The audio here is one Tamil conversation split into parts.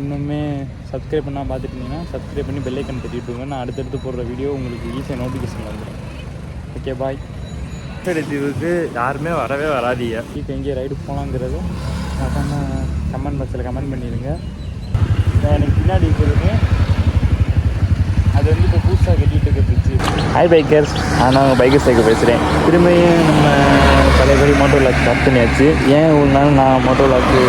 இன்னுமே சப்ஸ்கிரைப் பண்ணால் பார்த்துட்டீங்கன்னா சப்ஸ்கிரைப் பண்ணி பெல்லைக்கன் தட்டி விட்டுருங்க. நான் அடுத்தடுத்து போடுற வீடியோ உங்களுக்கு ஈஸியாக நோட்டிஃபிகேஷன் வந்துடும் ஓகே பாய் தீவுக்கு யாருமே வரவே வராதீங்க. இப்போ எங்கேயும் ரைடு போகலாங்கிறது மறக்காம கமெண்ட் பாக்ஸில் கமெண்ட் பண்ணிடுங்க நான் எனக்கு பின்னாடி இருக்கிறது அது வந்து இப்போ புதுசாக கட்டிகிட்டு இருக்க ஹாய் பைக்கர்ஸ் நான் பைக்கர் சைக்கிள் பேசுகிறேன் திரும்பியும் நம்ம பழையபடி மோட்டோ லாக் ஸ்டார்ட் பண்ணியாச்சு. ஏன் ஒரு நாள் நான் மோட்டோ லாக்கு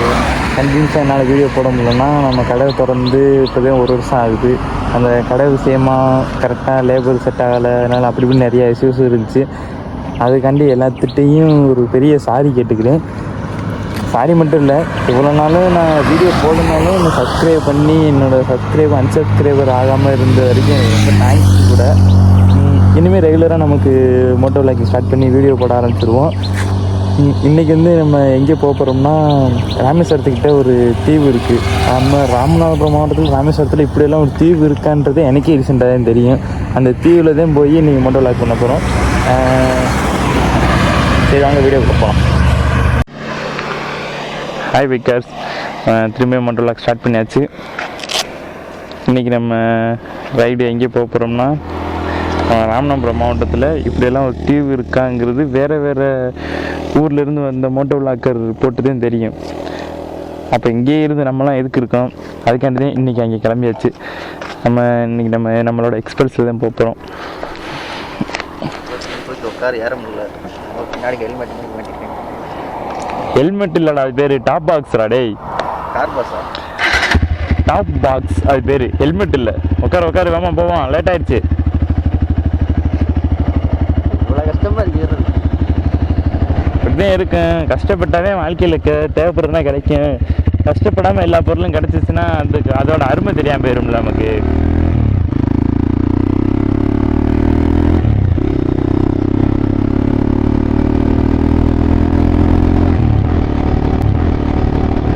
கண்டினியூஸாக என்னால் வீடியோ போட முடியலன்னா நம்ம கடை திறந்து இப்போதான் ஒரு வருஷம் ஆகுது. அந்த கடை விஷயமாக கரெக்டாக லேபர் செட் ஆகலை. அதனால் அப்படி இப்படி நிறைய இஷ்யூஸ் இருந்துச்சு. அதுக்காண்டி எல்லாத்துட்டையும் ஒரு பெரிய சாரி கேட்டுக்கிறேன். சாரி மட்டும் இல்லை இவ்வளோ நாளும் நான் வீடியோ போடனாலும் என்னை சப்ஸ்கிரைப் பண்ணி என்னோடய சப்ஸ்கிரைப் அன்சப்ஸ்கிரைபர் ஆகாமல் இருந்த வரைக்கும் ரொம்ப தேங்க்ஸ் கூட. இனிமேல் ரெகுலராக நமக்கு மோட்டோ லாக்கி ஸ்டார்ட் பண்ணி வீடியோ போட ஆரம்பிச்சிருவோம். இன்றைக்கி வந்து நம்ம எங்கே போக போகிறோம்னா ராமேஸ்வரத்துக்கிட்ட ஒரு தீவு இருக்குது நம்ம ராமநாதபுரம் மாவட்டத்தில் ராமேஸ்வரத்தில் இப்படியெல்லாம் ஒரு தீவு இருக்கான்றது எனக்கே ரீசெண்டாக தான் தெரியும். அந்த தீவில் தான் போய் நீங்கள் மோட்டோ லாக் பண்ண போகிறோம் சரி வாங்க வீடியோ கொடுப்போம் ஹாய் விக்கர்ஸ் திரும்பி மண்டல் லாக் ஸ்டார்ட் பண்ணியாச்சு. இன்றைக்கி நம்ம ரைடு எங்கே போக போகிறோம்னா ராமநாதபுரம் மாவட்டத்தில். இப்படியெல்லாம் ஒரு தீவு இருக்காங்கிறது வேறு வேறு ஊர்லேருந்து வந்த மோட்டோ விளாக்கர் போட்டு தான் தெரியும். அப்போ இங்கேயே இருந்து நம்மலாம் எதுக்கு இருக்கோம் அதுக்காண்டி தான் இன்றைக்கி அங்கே கிளம்பியாச்சு. நம்ம இன்றைக்கி நம்ம நம்மளோட எக்ஸ்பிரஸில் தான் போக போகிறோம் போயிட்டு உட்கார ஏற முடியல பின்னாடி ஹெல்மெட் ஹெல்மெட் இல்லைடா அது பேர் டாப் பாக்ஸ்ரா டேய். டாப் பாக்ஸ் அது பேர் ஹெல்மெட் இல்லை. உட்கார உட்கார வேமா போவோம் லேட் ஆயிடுச்சு. இப்படிதான் இருக்கும் கஷ்டப்பட்டாவே வாழ்க்கையில் தேவைப்படுறதுனா கிடைக்கும். கஷ்டப்படாமல் எல்லா பொருளும் கிடைச்சிச்சுன்னா அதுக்கு அதோட அருமை தெரியாமல் போயிரும்ல நமக்கு.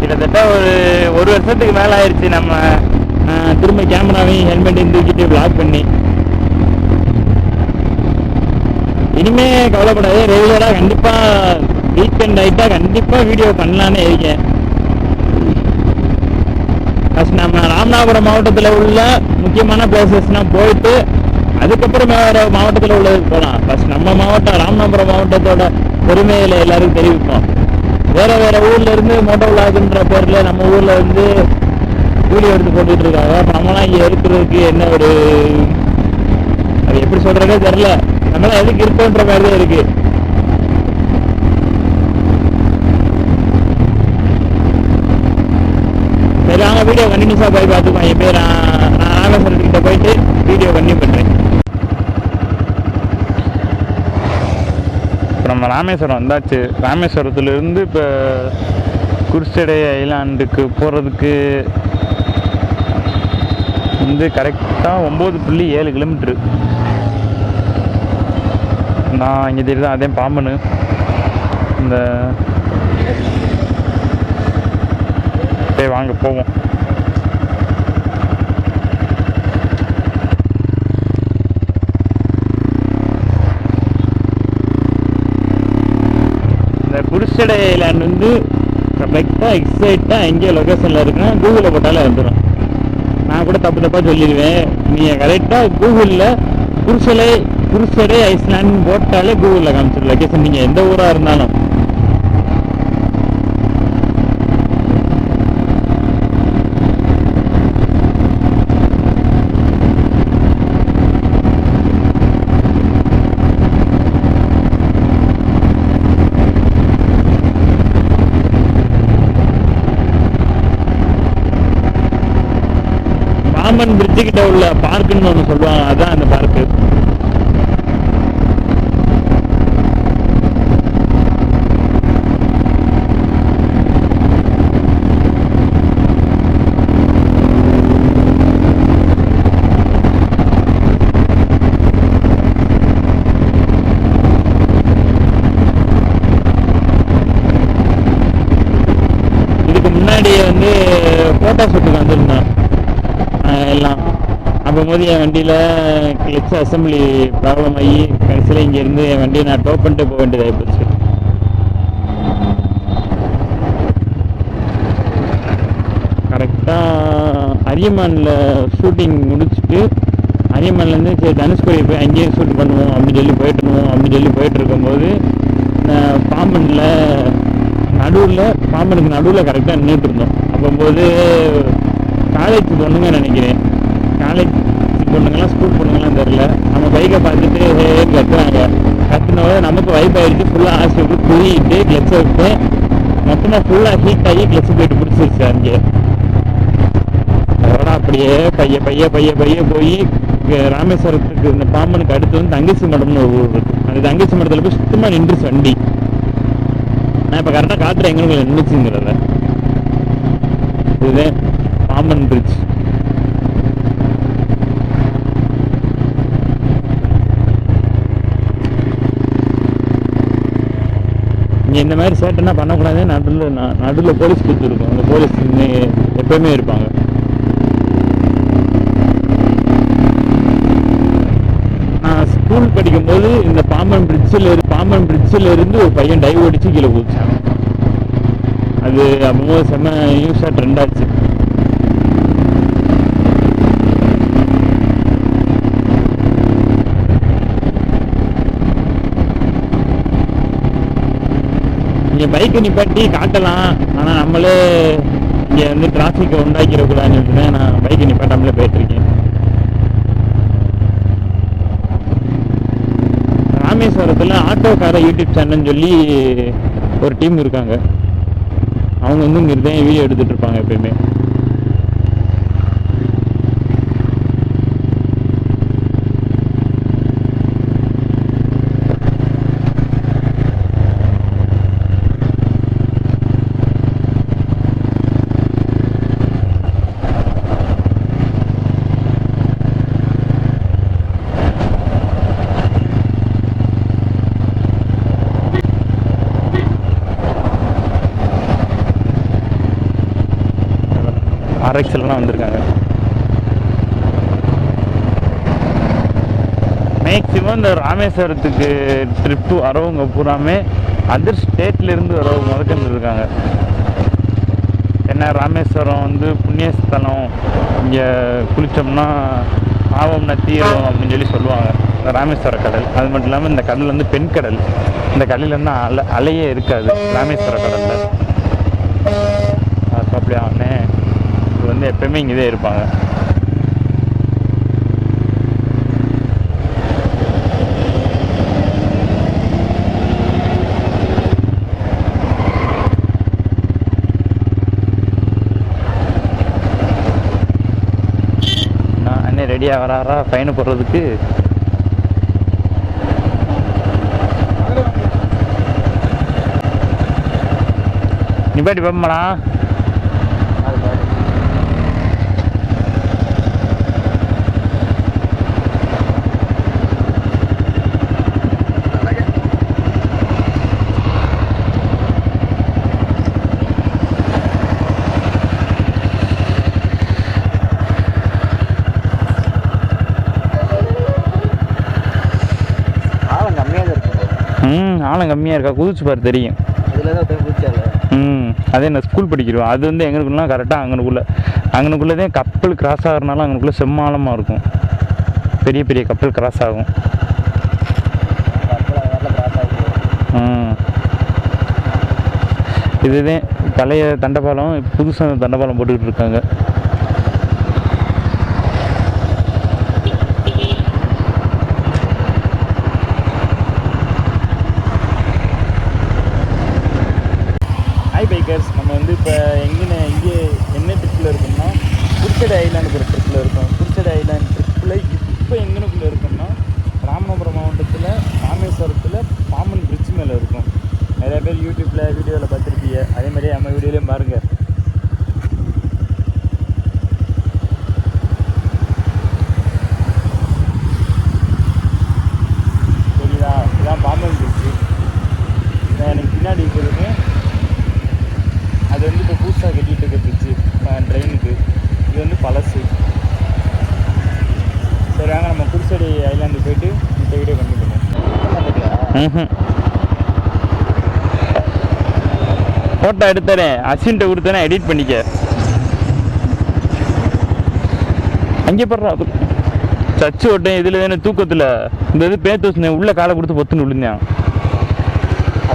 கிட்டத்தட்ட ஒரு ஒரு வருஷத்துக்கு மேலே ஆயிடுச்சு நம்ம திரும்ப கேமராவையும் ஹெல்மெட்டையும் தூக்கிட்டு பிளாக் பண்ணி. இனிமே கவலைப்படாது ரெகுலராக கண்டிப்பாக வீக்கெண்ட் ஆகிட்டா கண்டிப்பாக வீடியோ பண்ணலான்னு இருக்கேன். ஃபஸ்ட் நம்ம ராமநாதபுரம் மாவட்டத்தில் உள்ள முக்கியமான பிளேசஸ்னால் போயிட்டு அதுக்கப்புறம் வேறு மாவட்டத்தில் உள்ளதுக்கு போகலாம் ஃபஸ்ட் நம்ம மாவட்டம் ராமநாதபுரம் மாவட்டத்தோட பெருமையில் எல்லாருக்கும் தெரிவிப்போம். வேற வேற ஊர்ல இருந்து மோட்டோ விளாகுன்ற பேரில் நம்ம ஊரில் வந்து வீடியோ எடுத்து போட்டுட்டு இருக்காங்க. அப்ப நம்மளாம் இங்கே இருக்கிறதுக்கு என்ன ஒரு அது எப்படி சொல்றதே தெரியல. நம்மளாம் எதுக்கு இருக்கோன்ற மாதிரி தான் இருக்கு. சரி வாங்க வீடியோ கண்டினியூஸாக போய் பார்த்துக்கோம் என் பேர் நான் நான் ராமேஸ்வரத்துக்கிட்ட போயிட்டு வீடியோ கண்டினியூ பண்ணுறேன் இப்போ நம்ம ராமேஸ்வரம் வந்தாச்சு. ராமேஸ்வரத்துலேருந்து இப்போ குருசடை ஐலாண்டுக்கு போகிறதுக்கு வந்து கரெக்டாக ஒம்பது புள்ளி ஏழு கிலோமீட்ரு நான் இங்கே தெரியுது அதே பாம்பனு. இந்த சரி வாங்க போவோம். இந்த வந்து கரெக்டாக எக்ஸைட்டாக எங்கே லொக்கேஷனில் இருக்குன்னா கூகுளில் போட்டாலே வந்துடும் நான் கூட தப்பு தப்பாக சொல்லிடுவேன். நீங்கள் கரெக்டாக கூகுளில் குருசலை குருசடை ஐஸ்லாண்ட் போட்டாலே கூகுளில் காமிச்சிடும். லொக்கேஷன் நீங்கள் எந்த ஊராக இருந்தாலும். ராமன் பிரிட்ஜு கிட்ட உள்ள பார்க்குன்னு ஒன்று சொல்லுவாங்க. அதான் அந்த பார்க்கு இதுக்கு முன்னாடியே வந்து ஃபோட்டோ ஷூட்டுக்கு வந்திருந்தோம் ஆஹ் எல்லாம் அப்போது என் வண்டியில் கிளச் அசம்பிளி ப்ராப்ளம் ஆகி கடைசியில் இங்கேருந்து என் வண்டியை நான் டோ பண்ணிட்டு போக வேண்டியதாகி போச்சு கரெக்டாக அரியமானில் ஷூட்டிங் முடிச்சுட்டு அரியமான்லேருந்து சரி தனுஷ்கோடி போய் அங்கேயே ஷூட் பண்ணுவோம் அப்படின்னு சொல்லி போயிட்டு இருந்தோம் அப்படின்னு சொல்லி போயிட்டு இருக்கும்போது நான் பாம்பனில் நடுவில் பாம்பனுக்கு நடுவில் கரெக்டாக நின்றுட்டு இருந்தோம். அப்போம்போது காலேஜ் பொண்ணுங்க நினைக்கிறேன். காலேஜ் பொண்ணுங்கலாம் ஸ்கூல் பொண்ணுங்களாம் தெரில நம்ம பைக்கை பார்த்துட்டு ஹேன்னு கத்துவாங்க. கத்துனோட நமக்கு வைப் ஆகிடுச்சு ஃபுல்லாக ஆசை விட்டு புரியிட்டு கிளச்சை விட்டு மொத்தமாக ஃபுல்லாக ஹீட் ஆகி கிளச்சு போயிட்டு பிடிச்சிருச்சு அங்கே அதோட அப்படியே பைய பைய பைய பைய போய் ராமேஸ்வரத்துக்கு இந்த பாம்பனுக்கு அடுத்து வந்து தங்கச்சி மடம்னு ஒரு ஊர் இருக்கு. அந்த தங்கச்சி மடத்தில் போய் சுத்தமாக நின்றுச்சு வண்டி நான் இப்போ கரெக்டாக காத்துறேன் எங்களுக்கு நின்றுச்சுங்கிறத இதுதான் பாம்பன் பிரிட்ஜ் இங்கே இந்த மாதிரி சேட்டைனா பண்ணக்கூடாது நடுவில் நடுவில் போலீஸ் கொடுத்துருக்கோம் அந்த போலீஸ் எப்பயுமே இருப்பாங்க. நான் ஸ்கூல் படிக்கும்போது இந்த பாம்பன் பிரிட்ஜில் இரு பாம்பன் பிரிட்ஜில் இருந்து ஒரு பையன் டைவ் அடித்து கீழே குதிச்சான். அது அப்போ செம்ம நியூஸாக ட்ரெண்ட் ஆச்சு. இங்கே பைக்கை நிப்பாட்டி காட்டலாம். ஆனால் நம்மளே இங்கே வந்து டிராஃபிக்கை உண்டாக்கிடக்கூடாதுன்னு சொல்லிட்டு தான் நான் பைக்கை நிப்பாட்டாமலே போயிட்டுருக்கேன். ராமேஸ்வரத்தில் ஆட்டோக்கார யூடியூப் சேனல்னு சொல்லி ஒரு டீம் இருக்காங்க. அவங்க வந்து இங்கே இருந்தேன் வீடியோ எடுத்துகிட்டு இருப்பாங்க எப்பயுமே. ஆர்எக்ஸ்லாம் வந்திருக்காங்க. மேக்ஸிமம் இந்த ராமேஸ்வரத்துக்கு ட்ரிப்பு வரவங்க பூராமே அதர் ஸ்டேட்லேருந்து வரவங்க முதற்கொண்டு இருக்காங்க ஏன்னா ராமேஸ்வரம் வந்து புண்ணியஸ்தலம். இங்கே குளித்தோம்னா பாவம்னா தீரும் அப்படின்னு சொல்லி சொல்லுவாங்க. இந்த ராமேஸ்வர கடல். அது மட்டும் இல்லாமல் இந்த கடல் வந்து பெண் கடல். இந்த கடலில் வந்து அலை அலையே இருக்காது. ராமேஸ்வர கடலில் அது அப்படியே அவனே இது வந்து எப்பயுமே இங்கே தான் இருப்பாங்க நான் அண்ணன் ரெடியாக வராரா? ஃபைனு போடுறதுக்கு. நிப்பாட்டி பார்ப்போம்டா ஆழம் கம்மியாக தான் இருக்கும் ம் ஆழம் கம்மியாக இருக்கா? குதிச்சு பாரு தெரியும். ம் அதே நான் ஸ்கூல் படிக்கிறோம். அது வந்து எங்களுக்குள்ள கரெக்டாக அங்கனுக்குள்ளே அங்கனுக்குள்ளே தான் கப்பல் கிராஸ் ஆகிறனால அங்கனுக்குள்ளே செம்மாளமாக இருக்கும். பெரிய பெரிய கப்பல் கிராஸ் ஆகும். இதுதான் பழைய தண்டபாலம் புதுசாக தண்டபாலம் போட்டுக்கிட்டு இருக்காங்க ஹாய் பைக்கர்ஸ் நம்ம வந்து இப்போ எங்கே எங்கே என்ன ட்ரிப்பில் இருக்கோம்னா குடிச்சடை ஐலாண்டுக்கு ஒரு ட்ரிப்பில் இருக்கோம் குடிச்சடை ஐலாண்ட் ட்ரிப்பில் இப்போ எங்கனுக்குள்ளே இருக்கோம்னா ராமநாதபுரம் மாவட்டத்தில் ராமேஸ்வரத்தில் பாம்பன் பிரிட்ஜ் மேலே இருக்கும் நிறைய பேர் யூடியூப்பில் வீடியோவில் பார்த்துருப்பீங்க அதே மாதிரி நம்ம வீடியோலையும் பாருங்கள் சரிதா இதுதான் பாம்பன் பிரிட்ஜு எனக்கு பின்னாடி இருக்கிறதுமே அது வந்து இப்போ புதுசாக கட்டிகிட்டு இருக்க பிரிட்ஜு ட்ரெயினுக்கு இது வந்து பழசு சரி வாங்க நம்ம குடிசடி ஐலாண்டு போயிட்டு இந்த வீடியோ கண்டிப்பாக ம் ஃபோட்டோ எடுத்தேனே அசின்ட்ட கொடுத்தேனே எடிட் பண்ணிக்க. அங்கே போடுறா அது சச்சு ஓட்டேன் இதில் தானே தூக்கத்தில். இந்த இது பேத்து வச்சுனேன் உள்ள காலை கொடுத்து பொத்துன்னு விழுந்தேன்.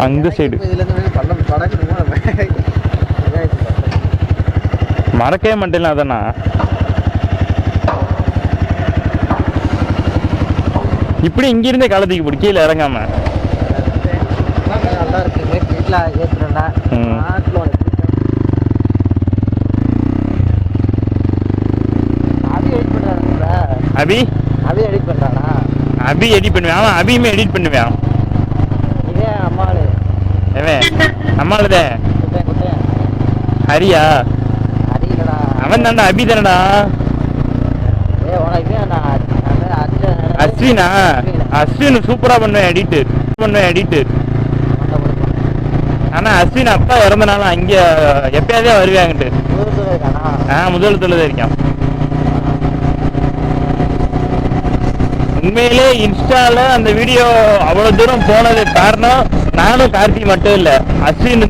அந்த சைடு மறக்கவே மாட்டேன் அதானா இப்படி இங்கிருந்தே காலை தூக்கி போடு கீழே இறங்காம. இருக்கு வீட்டில் ஏற்றுறேன்டா உனக்கு அபி எடிட் பண்ணுறானுங்களா அபி? அபி எடிட் பண்ணுறானா அபி எடிட் பண்ணுவேன். அவன் அபியுமே எடிட் பண்ணுவேன். இதே அம்மாள். குட்டையன் குட்டையன் ஹரியா? அடிக்கலடா அவன் தான்டா அபி தானடா? ஏ உனக்கு அஸ்வினா? அஸ்வின். சூப்பரா பண்ணுவேன் எடிட்டு பண்ணுவேன் எடிட்டு ஆனா அஸ்வின் அப்பா இறந்தனால அங்க எப்பயாதே வருவாங்கட்டு ஆ முதல் தான் இருக்கான். உண்மையிலே இன்ஸ்டால அந்த வீடியோ அவ்வளவு தூரம் போனது காரணம் நானும் கார்த்தி மட்டும் இல்ல அஸ்வின்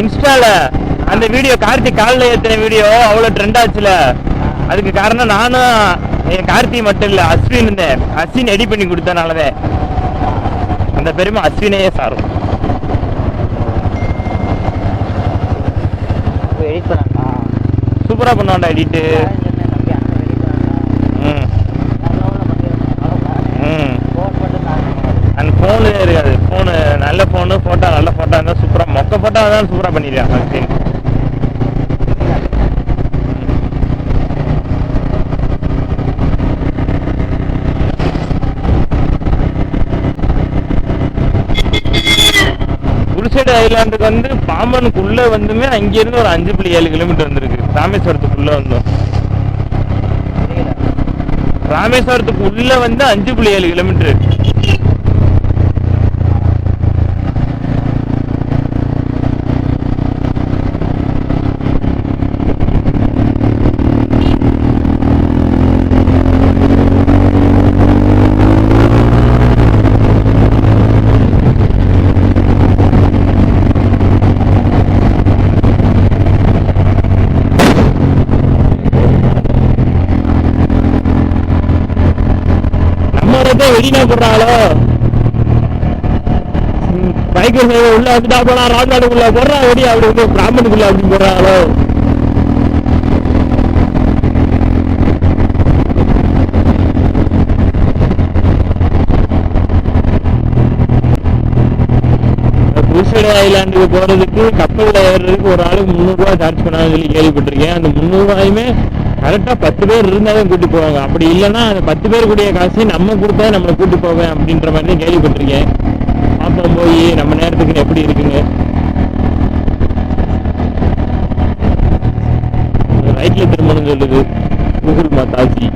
இன்ஸ்டால அந்த வீடியோ கார்த்தி காலில் ஏத்தின வீடியோ அவ்வளவு ட்ரெண்ட் ஆச்சுல. அதுக்கு காரணம் நானும் என் கார்த்தி மட்டும் இல்ல அஸ்வின் இருந்தேன் அஸ்வின் எடிட் பண்ணி கொடுத்தனாலதான் அந்த பெருமை அஸ்வினையே சாரும். எடிட் பண்ணாண்டா சூப்பரா பண்ணுவான்டா எடிட்டு ம். ம். அந்த ஃபோனு இருக்காது. ஃபோனு நல்ல ஃபோனு ஃபோட்டோ நல்ல ஃபோட்டோ இருந்தால் சூப்பராக மொக்க ஃபோட்டோ தான் சூப்பராக அஸ்வின். குருசைடு ஐலாண்டுக்கு வந்து பாம்பனுக்குள்ள வந்துமே அங்கிருந்து ஒரு அஞ்சு புள்ளி ஏழு கிலோமீட்டர் வந்திருக்கு. ராமேஸ்வரத்துக்குள்ள வந்தோம். ராமேஸ்வரத்துக்கு உள்ள வந்து அஞ்சு புள்ளி ஏழு கிலோமீட்டர் நம்ம வரதே வெளியில போடுறாங்களோ பைக்கர் உள்ள வந்துட்டா போனா ராஜாடுக்குள்ள போடுறா வெடி அப்படி வந்து பிராமணுக்குள்ள அப்படி போடுறாங்களோ பூசடை ஐலாண்டுக்கு போறதுக்கு கப்பல்ல ஏறுறதுக்கு ஒரு ஆளுக்கு முந்நூறுரூவா சார்ஜ் பண்ணாங்கன்னு சொல்லி கேள்விப்பட்டிருக்கேன். அந்த முந்நூறுரூவாயுமே கரெக்டாக பத்து பேர் இருந்தால் தான் கூட்டி போவாங்க. அப்படி இல்லைன்னா அந்த பத்து பேர் கூடிய காசு நம்ம கொடுத்தா நம்மளை கூட்டி போவேன் அப்படின்ற மாதிரி தான் கேள்விப்பட்டிருக்கேன். பார்ப்போம் போய் நம்ம நேரம் எப்படி இருக்குங்க ரைட்ல திரும்பணும் சொல்லுது கூகுள் மாதாஜி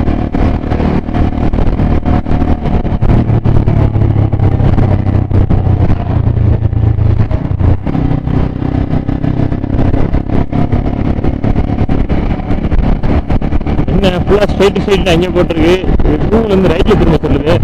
என்ன ஃபுல்லாக ஸ்ட்ரைட் ஸ்ட்ரைட் அங்கே போட்டிருக்கு. கூகுள் வந்து ரைட்ல திரும்ப சொல்லுது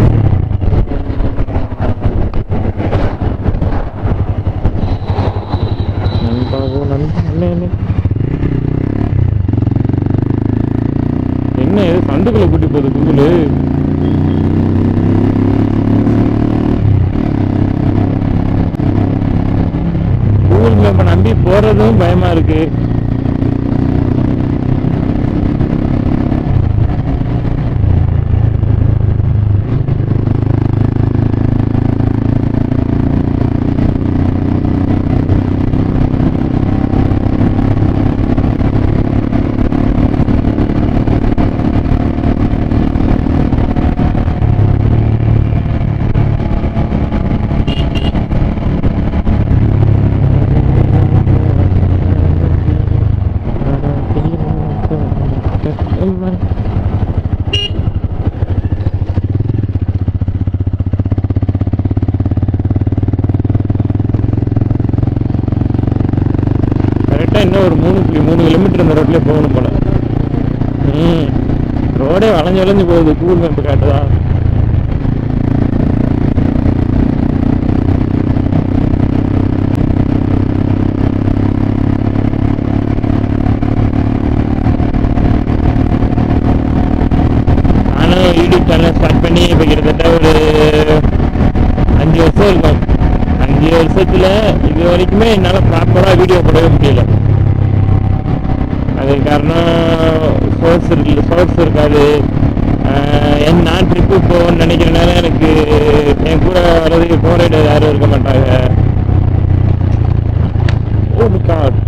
வளைஞ்சு போகுது கூகுள் மேப் காட்டுதா நானும் யூடியூப் சேனல் ஸ்டார்ட் பண்ணி இப்போ கிட்டத்தட்ட ஒரு அஞ்சு வருஷம் இருக்கும் அஞ்சு வருஷத்துல இது வரைக்குமே என்னால ப்ராப்பராக வீடியோ போடவே முடியல காரணம் இருக்கு சோர்ஸ் இருக்காது. என் நான் ட்ரிப்பு போகணும்னு நினைக்கிறனால எனக்கு என் கூட வர்றதுக்கு போராட யாரும் இருக்க மாட்டாங்க. Oh ஓ காட்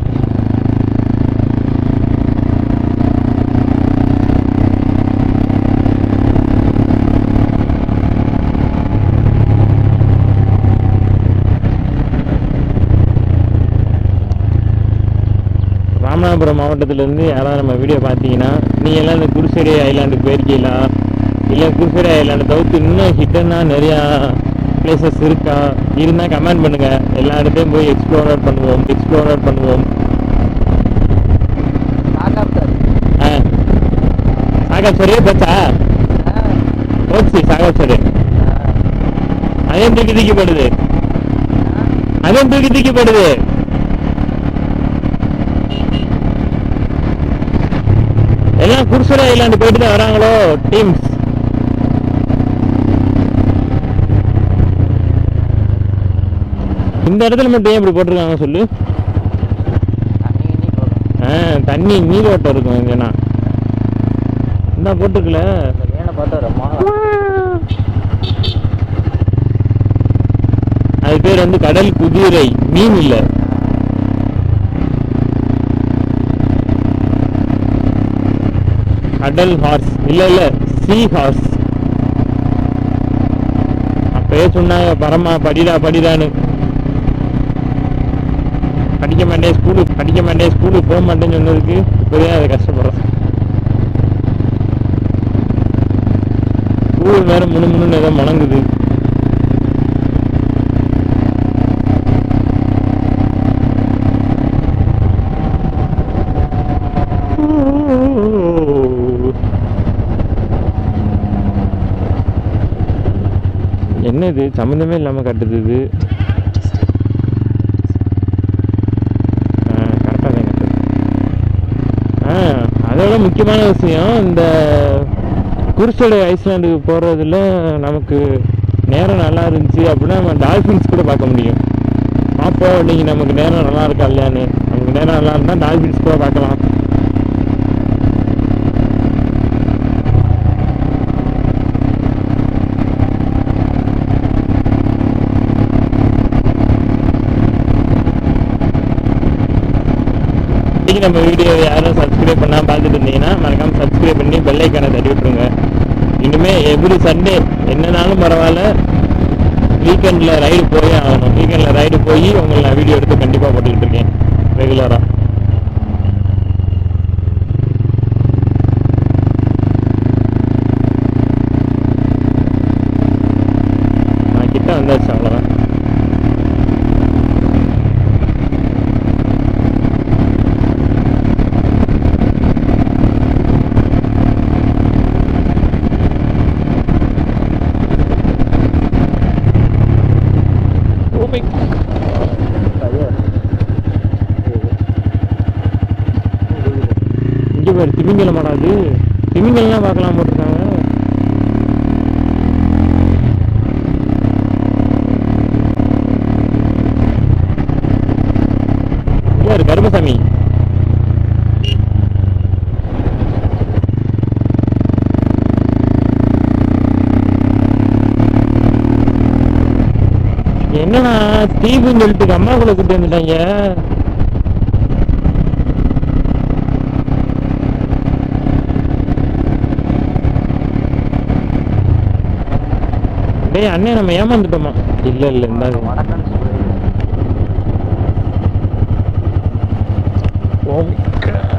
ராமநாதபுரம் மாவட்டத்திலேருந்து யாராவது நம்ம வீடியோ பார்த்தீங்கன்னா நீ எல்லாம் இந்த குருசேரி ஐலாண்டுக்கு போயிருக்கீங்களா? இல்லை குருசேரி ஐலாண்டை தவிர்த்து இன்னும் ஹிட்டனாக நிறையா பிளேசஸ் இருக்கா? இருந்தால் கமெண்ட் பண்ணுங்கள் எல்லா இடத்தையும் போய் எக்ஸ்ப்ளோர் அவுட் பண்ணுவோம் எக்ஸ்ப்ளோர் அவுட் பண்ணுவோம். ஆ. சாகப் சரியே போச்சா? போச்சு சாகப் சரி. அதையும் தூக்கி தூக்கி போடுது. அதையும் தூக்கி தூக்கி போடுது. எல்லாம் குருசுரா ஐலாண்டு போயிட்டு தான் வராங்களோ? டீம்ஸ் இந்த இடத்துல மட்டும் ஏன் இப்படி போட்டிருக்காங்க சொல்லு? ஆ தண்ணி நீரோட்டம் இருக்கும் இங்கன்னா இந்த போட்டுக்கல அது பேர் வந்து கடல் குதிரை. மீன் இல்லை. கடல் ஹார்ஸ் இல்ல இல்ல சி ஹார்ஸ் அப்பயே சொன்னாங்க பரமா படிடா படிடான்னு. படிக்க மாட்டேன் ஸ்கூலுக்கு படிக்க மாட்டேன் ஸ்கூலுக்கு போக மாட்டேன்னு சொன்னதுக்கு இப்போதான் அதை கஷ்டப்படுறேன். ஸ்கூல் வேற முணு முணுன்னு ஏதோ மணங்குது. என்னது? சம்மந்தமே இல்லாமல் கட்டுது இது. கரெக்டாக தான் கட்டுது ஆ அதோட முக்கியமான விஷயம் இந்த குருசோலை ஐஸ்லாண்டுக்கு போகிறதுல நமக்கு நேரம் நல்லா இருந்துச்சு அப்படின்னா நம்ம டால்ஃபின்ஸ் கூட பார்க்க முடியும். பார்ப்போம் நீங்கள் நமக்கு நேரம் நல்லா இருக்கா இல்லையான்னு. நமக்கு நேரம் நல்லா இருந்தால் டால்ஃபின்ஸ் கூட பார்க்கலாம். இன்னைக்கு நம்ம வீடியோ யாரும் சப்ஸ்கிரைப் பண்ணால் பார்த்துட்டு இருந்தீங்கன்னா மறக்காம சப்ஸ்கிரைப் பண்ணி பெல்லைக்கான தட்டி விட்ருங்க இனிமேல் எவ்ரி சண்டே என்னனாலும் பரவாயில்ல வீக்கெண்டில் ரைடு போயே ஆகணும். வீக்கெண்டில் ரைடு போய் உங்களை நான் வீடியோ எடுத்து கண்டிப்பாக போட்டுக்கிட்டு இருக்கேன். ரெகுலராக நான் கிட்ட வந்தாச்சு அவ்வளோதான் Oh my இங்க பாரு திமிங்கலமாடா அது திமிங்கலாம் பார்க்கலாம் போட்டிருக்காங்க யாரு கருமசாமி என்னண்ணா தீபுன்னு சொல்லிட்டு அம்மாக்குள்ள கூட்டு வந்துட்டாங்க. டேய் அண்ணே நம்ம ஏமாந்துட்டோமா? இல்ல இல்ல Oh God.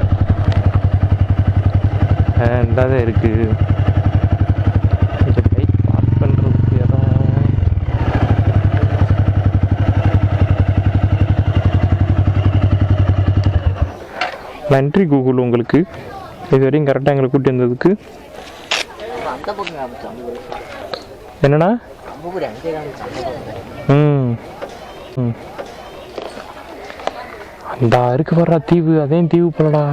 ஆ, இந்தாதான் இருக்கு. நன்றி கூகுள் உங்களுக்கு இதுவரையும் கரெக்டாக எங்களை கூட்டி வந்ததுக்கு என்னண்ணா? ம். அந்த இருக்கு வர்ற தீவு அதையும் தீவு போலடா.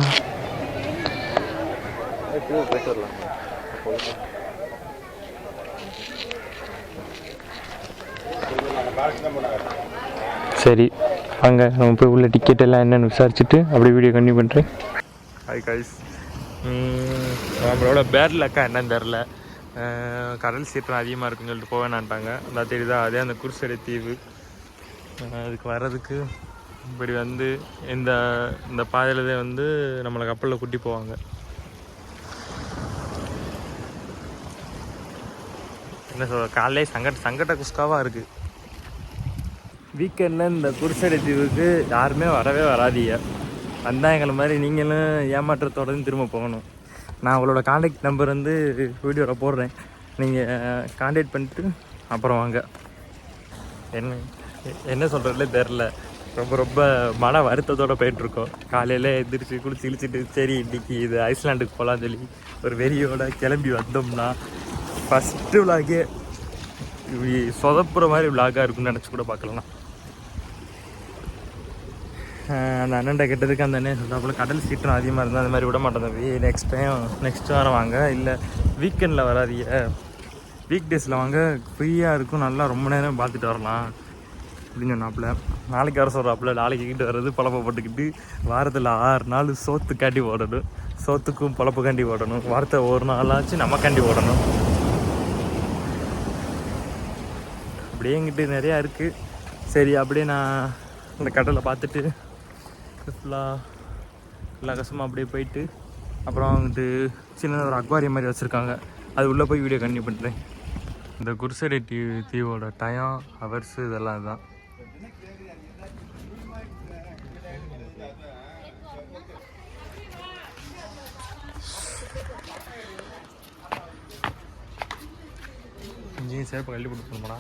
சரி. வாங்க நம்ம போய் உள்ள டிக்கெட் எல்லாம் என்னென்னு விசாரிச்சுட்டு அப்படியே வீடியோ கண்டினியூ பண்ணுறேன் ஹாய் கைஸ் நம்மளோட பேரில் அக்கா என்னன்னு தெரில கடல் சீற்றம் அதிகமாக இருக்குன்னு சொல்லிட்டு போக வேணான்ட்டாங்க. அந்த தெரியுதா? அதே அந்த குருசடை தீவு. அதுக்கு வர்றதுக்கு இப்படி வந்து இந்த இந்த பாதையில வந்து நம்மளை கப்பலில் கூட்டி போவாங்க. என்ன சொல்ற காலையிலே சங்கட சங்கட குஸ்காவாக இருக்குது வீக்கெண்டில் இந்த குருசடை தீவுக்கு யாருமே வரவே வராதீங்க. வந்தால் எங்களை மாதிரி நீங்களும் ஏமாற்றத்தோட திரும்ப போகணும். நான் அவளோட காண்டாக்ட் நம்பர் வந்து வீடியோவில் போடுறேன். நீங்கள் காண்டாக்ட் பண்ணிட்டு அப்புறம் வாங்க. என்ன என்ன சொல்கிறதுல தெரில ரொம்ப ரொம்ப மன வருத்தத்தோடு போயிட்டுருக்கோம். காலையில் எழுந்திரிச்சு குளிச்சு இழிச்சிட்டு சரி இன்னைக்கு இது ஐஸ்லாண்டுக்கு போகலான்னு சொல்லி ஒரு வெறியோட கிளம்பி வந்தோம்னா ஃபஸ்ட்டு விளாகே இப்படி சொதப்புற மாதிரி விளாகாக இருக்குன்னு நினச்சி கூட பார்க்கலாம். அந்த அண்ணன்ட்ட கெட்டதுக்கு அந்த அண்ணன் சொல்கிறாப்புல கடல் சீற்றம் அதிகமாக இருந்தால் அந்த மாதிரி விட மாட்டோம் தம்பி. நெக்ஸ்ட் டைம் நெக்ஸ்ட் வாரம் வாங்க. இல்லை வீக்கெண்டில் வராதீங்க. வீக் டேஸில் வாங்க. ஃப்ரீயாக இருக்கும். நல்லா ரொம்ப நேரம் பார்த்துட்டு வரலாம். அப்படின்னு சொன்னாப்புல. நாளைக்கு வர சொல்கிறாப்புல நாளைக்கு கிட்ட வர்றது? பழப்ப போட்டுக்கிட்டு வாரத்தில் ஆறு நாள் சோத்து காட்டி ஓடணும். சோத்துக்கும் பழப்பு காண்டி ஓடணும். வாரத்தை ஒரு நாளாச்சும் நம்ம காண்டி ஓடணும். அப்படியே எங்கிட்ட நிறையா இருக்குது சரி அப்படியே நான் இந்த கடலை பார்த்துட்டு ஃபுல்லாக எல்லா கஷ்டமாக அப்படியே போயிட்டு அப்புறம் வந்துட்டு சின்ன ஒரு அக்வாரியம் மாதிரி வச்சுருக்காங்க. அது உள்ளே போய் வீடியோ கண்டினியூ பண்ணுறேன் இந்த குருசடி டிவி தீவோட டயம் ஹவர்ஸு இதெல்லாம் இதுதான் இங்கேயும் சேப்பை கல்வி கொடுத்துருமாடா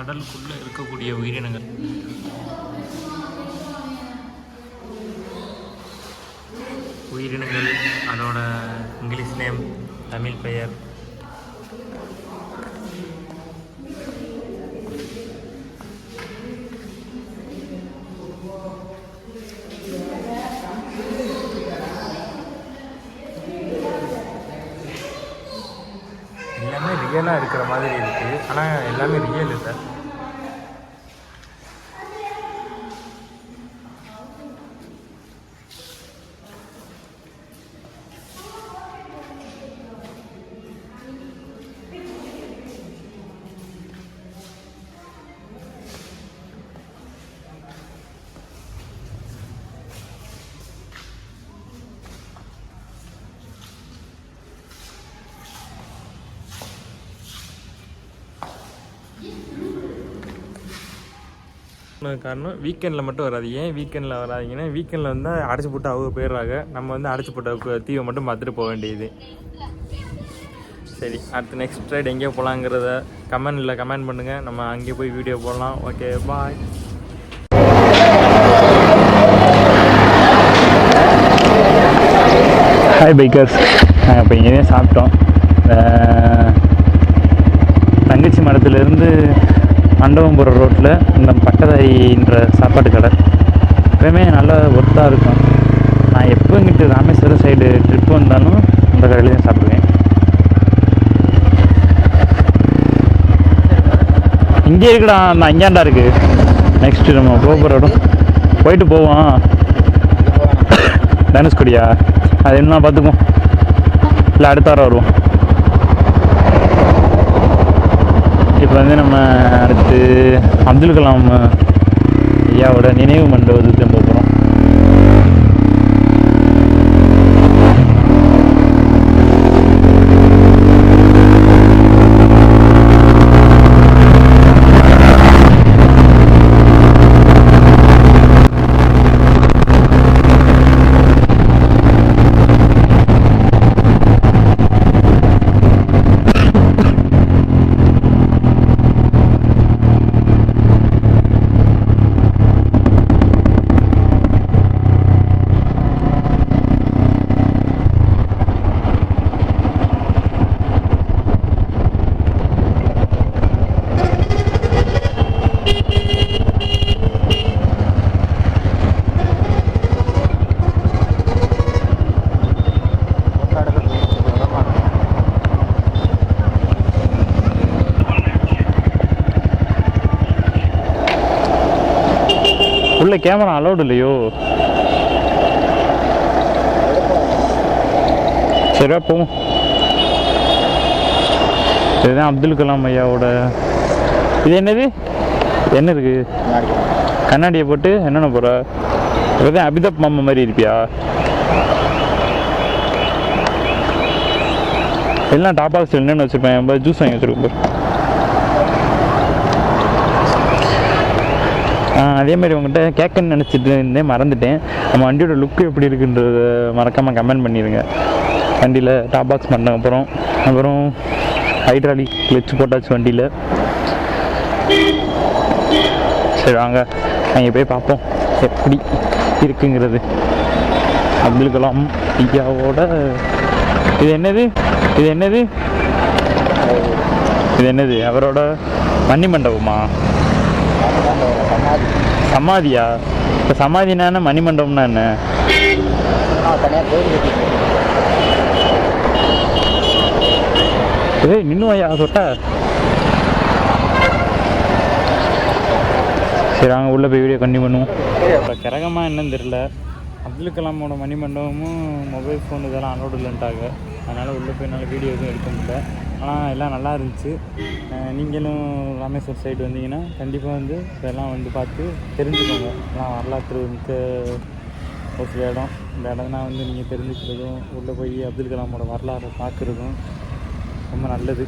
கடலுக்குள்ளே இருக்கக்கூடிய உயிரினங்கள். உயிரினங்கள் அதோட இங்கிலீஷ் நேம் தமிழ் பெயர் எல்லாமே ரியலாக இருக்கிற மாதிரி இருக்குது ஆனால் எல்லாமே ரியல் இல்லை காரணம் வீக்கெண்டில் மட்டும் வராது. ஏன் வீக்கெண்டில் வராதீங்கன்னா வீக்கெண்டில் வந்து அடைச்சி போட்டு அவங்க போயிடுறாங்க. நம்ம வந்து அடைச்சி போட்ட தீவை மட்டும் பார்த்துட்டு போக வேண்டியது. சரி அடுத்து நெக்ஸ்ட் ரைடு எங்கேயோ போகலாங்கிறத கமெண்டில் கமெண்ட் பண்ணுங்கள் நம்ம அங்கேயே போய் வீடியோ போடலாம். ஓகே பாய் ஹாய் பைக்கர்ஸ் நாங்கள் இப்போ இங்கேயே சாப்பிட்டோம். தங்கச்சி மரத்துலேருந்து மண்டபம்புரம் ரோட்டில் இந்த பட்டதாரின்ற சாப்பாட்டு கடை. எப்பவுமே நல்லா ஒர்த்தாக இருக்கும். நான் எப்போ இங்கிட்டு ராமேஸ்வரம் சைடு ட்ரிப் வந்தாலும் அந்த கடையில் தான் சாப்பிடுவேன். இங்கே இருக்குடா நான் இங்கேண்டா இருக்கு. நெக்ஸ்ட்டு நம்ம போக போகிற இடம். போயிட்டு போவோம். தனுஷ்கோடியா. அது என்ன பார்த்துக்குவோம். இல்லை அடுத்த வாரம் வருவோம். இப்போ வந்து நம்ம அடுத்து அப்துல் கலாம் ஐயாவோட நினைவு மண்டபத்துக்கு போக போகிறோம் உள்ள கேமரா இல்லையோ சரியா போவோம். இதுதான் அப்துல் கலாம் ஐயாவோட இது என்னது? என்ன இருக்கு? கண்ணாடியை போட்டு என்னென்ன போற? இப்போதான் அபிதாப் மாமா மாதிரி இருப்பியா? எல்லாம் டாப் பாக்ஸ் என்னென்னு வச்சுருப்பேன்? ஜூஸ் வாங்கி வச்சுருப்பேன். அதே மாதிரி உங்கள்கிட்ட கேட்கன்னு நினச்சிட்டு இருந்தேன் மறந்துட்டேன். நம்ம வண்டியோட லுக்கு எப்படி இருக்குன்றத மறக்காமல் கமெண்ட் பண்ணிடுங்க வண்டியில் டாப் பாக்ஸ் பண்ண அப்புறம் அப்புறம் ஹைட்ராலிக் கிளச் போட்டாச்சு வண்டியில். சரி வாங்க. அங்கே போய் பார்ப்போம் எப்படி இருக்குங்கிறது. அப்துல் கலாம் ஐயாவோட இது என்னது? இது என்னது? இது என்னது? அவரோட மணி மண்டபமா சமாதியா? இப்போ சமாதினா என்ன? மணி மண்டபம்னா என்ன ஏய் நின்னும் ஐயா சொட்ட. சரி வாங்க உள்ளே போய் வீடியோ கண்டினியூ பண்ணுவோம். இப்போ கிரகமாக என்னன்னு தெரில அப்துல் கலாமோட மணிமண்டபமும் மொபைல் ஃபோன் இதெல்லாம் அலோடு இல்லைன்ட்டாங்க. அதனால் உள்ளே போய் என்னால் வீடியோ எதுவும் எடுக்க முடியல. ஆனால் எல்லாம் நல்லா இருந்துச்சு. நீங்களும் ராமேஸ்வர் சைடு வந்தீங்கன்னா கண்டிப்பாக வந்து இதெல்லாம் வந்து பார்த்து தெரிஞ்சுக்கோங்க. எல்லாம் வரலாற்று மிக்க ஒரு சில இடம். இந்த இடம்னா வந்து நீங்கள் தெரிஞ்சுக்கிறதும் உள்ளே போய் அப்துல் கலாமோட வரலாறை பார்க்குறதும் ரொம்ப நல்லது.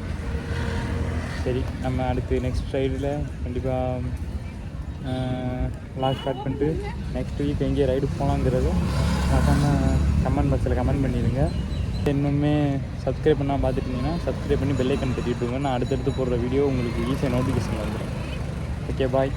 சரி நம்ம அடுத்து நெக்ஸ்ட் ஃப்ரைடில் கண்டிப்பாக லாக் ஸ்டார்ட் பண்ணிட்டு நெக்ஸ்ட் வீக் எங்கேயே ரைடு போகலாங்கிறத மறக்காமல் கமெண்ட் பாக்ஸில் கமெண்ட் பண்ணிடுங்க. இன்னுமே சப்ஸ்கிரைப் பண்ணால் பார்த்துட்டிங்கன்னா சப்ஸ்கிரைப் பண்ணி பெல்லைக்கன் தட்டிட்டுங்க நான் அடுத்தடுத்து போடுற வீடியோ உங்களுக்கு ஈஸியாக நோட்டிஃபிகேஷன் வந்துடும் ஓகே பாய்